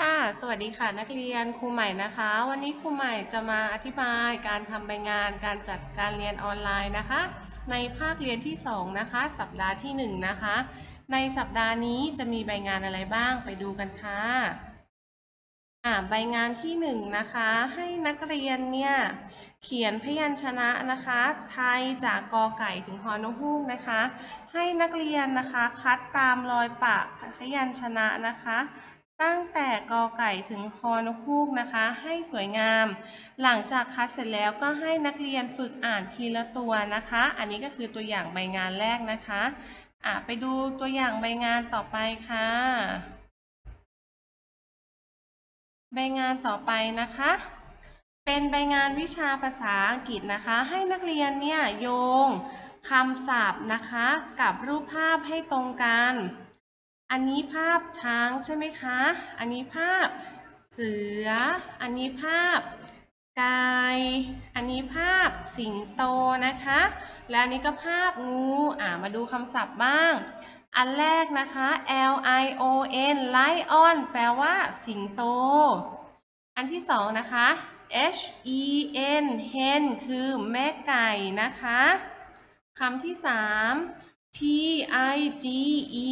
ค่ะ สวัสดีค่ะนักเรียนครูใหม่นะคะ วันนี้ครูใหม่จะมาอธิบายการทำใบงานการจัดการเรียนออนไลน์นะคะ ในภาคเรียนที่ 2 นะคะ สัปดาห์ที่ 1 นะคะ ในสัปดาห์นี้จะมีใบงานอะไรบ้างไปดูกันค่ะใบงานที่ 1 นะคะ ให้นักเรียนเนี่ยเขียนพยัญชนะนะคะ ไทยจากกอไก่ถึงฮอนฮูกนะคะ ให้นักเรียนนะคะ คัดตามรอยปะพยัญชนะนะคะ ตั้งแต่กอไก่ถึงคอนกฮูกนะคะ ให้สวยงาม หลังจากคัดเสร็จแล้วก็ให้นักเรียนฝึกอ่านทีละตัวนะคะ อันนี้ก็คือตัวอย่างใบงานแรกนะคะอะไปดูตัวอย่างใบงานต่อไปค่ะ ใบงานต่อไปนะคะ เป็นใบงานวิชาภาษาอังกฤษนะคะ ให้นักเรียนเนี่ยโยงคำศัพท์นะคะ กับรูปภาพให้ตรงกัน อันนี้ภาพช้างใช่ไหมคะ อันนี้ภาพเสือ อันนี้ภาพไก่ อันนี้ภาพสิงโตนะคะ และอันนี้ก็ภาพงู อ่ามาดูคำศัพท์บ้าง อันแรกนะคะ L I O N lion แปลว่าสิงโต อันที่สองนะคะ H E N hen คือแม่ไก่นะคะ คำที่สาม T I G E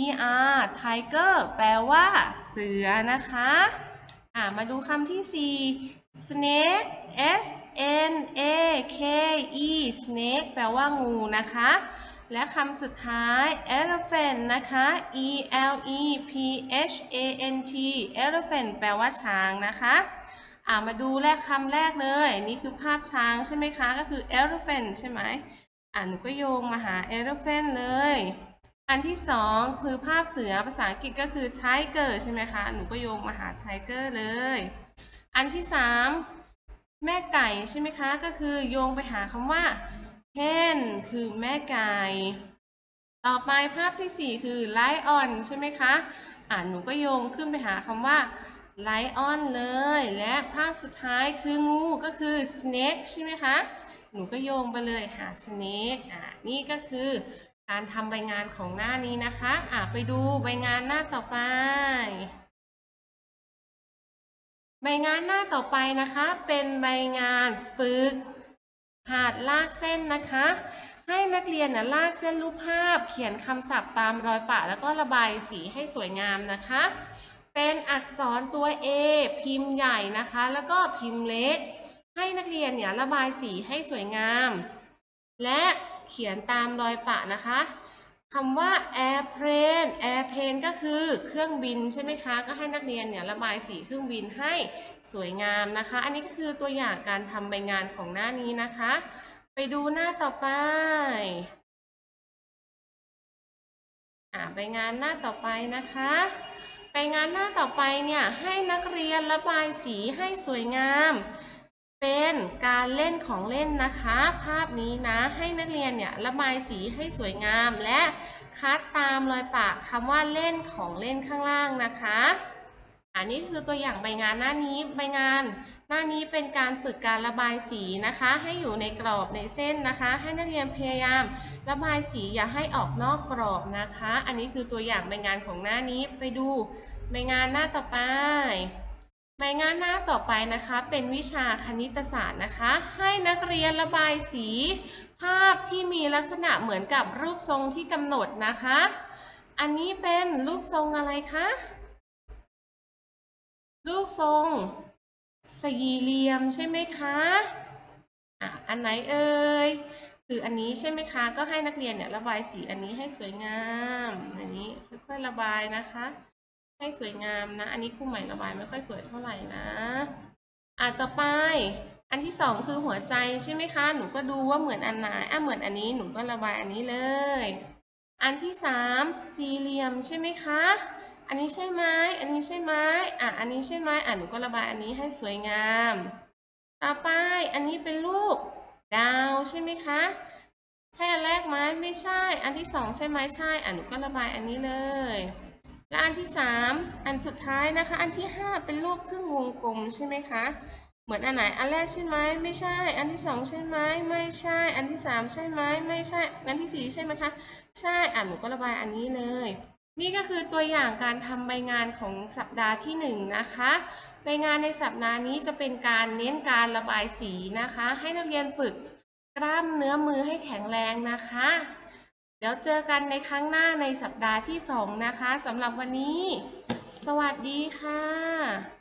R tiger แปลว่า เสือนะคะอ่ามาดูคำที่สี่ snake S N A K E snake แปลว่างูนะคะ และคำสุดท้าย elephant นะคะ E L E P H A N T elephant แปลว่าช้างนะคะอ่ามาดูแรกคำแรกเลย นี่คือภาพช้างใช่ไหมคะ ก็คือ elephant ใช่ไหม อ่าหนูก็โยงมาหา elephant เลย อันที่สองคือภาพเสือภาษาอังกฤษก็คือ tiger ใช่ไหมคะ หนูก็โยงมาหา tiger เลย อันที่สามแม่ไก่ใช่ไหมคะ ก็คือโยงไปหาคำว่า hen คือแม่ไก่ ต่อไปภาพที่สี่คือ lion ใช่ไหมคะ อ่าหนูก็โยงขึ้นไปหาคำว่า lion เลย และภาพสุดท้ายคืองูก็คือ snake ใช่ไหมคะ หนูก็โยงไปเลยหา snake อ่านี่ก็คือการทำใบงานของหน้านี้นะคะอ่าไปดูใบงานหน้าต่อไป ใบงานหน้าต่อไปนะคะ เป็นใบงานฝึกหาดลากเส้นนะคะให้นักเรียนนะลากเส้นรูปภาพ เขียนคำศัพท์ตามรอยปะ แล้วก็ระบายสีให้สวยงามนะคะ เป็นอักษรตัว A พิมพ์ใหญ่นะคะ แล้วก็พิมพ์เล็ก ให้นักเรียนเนี่ยระบายสีให้สวยงาม และเขียนตามรอยปะนะคะคำว่า airplane airplane ก็คือเครื่องบินใช่ไหมคะ ก็ให้นักเรียนเนี่ยระบายสีเครื่องบินให้สวยงามนะคะ อันนี้ก็คือตัวอย่างการทำใบงานของหน้านี้นะคะ ไปดูหน้าต่อไปอ่าใบงานหน้าต่อไปนะคะ ไปงานหน้าต่อไปเนี่ยให้นักเรียนระบายสีให้สวยงาม เป็นการเล่นของเล่นนะคะ ภาพนี้นะให้นักเรียนเนี่ยระบายสีให้สวยงาม และคัดตามรอยปากคำว่าเล่นของเล่นข้างล่างนะคะ อันนี้คือตัวอย่างใบงานหน้านี้ใบงาน หน้านี้เป็นการฝึกการระบายสีนะคะ ให้อยู่ในกรอบในเส้นนะคะ ให้นักเรียนพยายาม ระบายสีอย่าให้ออกนอกกรอบนะคะ อันนี้คือตัวอย่างใบงานของหน้านี้ไปดูใบงานหน้าต่อไปใบงานหน้าต่อไปนะคะ เป็นวิชาคณิตศาสตร์นะคะ ให้นักเรียนระบายสี ภาพที่มีลักษณะเหมือนกับรูปทรงที่กำหนดนะคะ อันนี้เป็นรูปทรงอะไรคะ รูปทรงสี่เหลี่ยมใช่ไหมคะอะอันไหนเอ่ยคืออันนี้ใช่ไหมคะ ก็ให้นักเรียนเนี่ยระบายสีอันนี้ให้สวยงามอันนี้ค่อยๆระบายนะคะ ให้สวยงามนะ อันนี้ครูใหม่ระบายไม่ค่อยสวยเท่าไหร่นะอะต่อไป อันที่สองคือหัวใจใช่ไหมคะ หนูก็ดูว่าเหมือนอันไหนอะเหมือนอันนี้หนูก็ระบายอันนี้เลย อันที่สามสี่เหลี่ยมใช่ไหมคะ อันนี้ใช่ไหมอันนี้ใช่ไหมอะ อันนี้ใช่ไหมอะหนูก็ระบายอันนี้ให้สวยงาม ต่อไป อันนี้เป็นรูปดาวใช่ไหมคะ ใช่อันแรกไหมไม่ใช่ อันที่สองใช่ไหมใช่ อะหนูก็ระบายอันนี้เลย และอันที่สามอันสุดท้ายนะคะ อันที่ห้าเป็นรูปครึ่งวงกลมใช่ไหมคะ เหมือนอันไหน อันแรกใช่ไหมไม่ใช่ อันที่สองใช่ไหมไม่ใช่ อันที่สามใช่ไหมไม่ใช่ อันที่สี่ใช่ไหมคะ ใช่ อะหนูก็ระบายอันนี้เลย นี่ก็คือตัวอย่างการทำใบงานของสัปดาห์ที่หนึ่งนะคะใบงานในสัปดาห์นี้จะเป็นการเน้นการระบายสีนะคะ ให้นักเรียนฝึกกล้ามเนื้อมือให้แข็งแรงนะคะ เดี๋ยวเจอกันในครั้งหน้าในสัปดาห์ที่สองนะคะสำหรับวันนี้ สวัสดีค่ะ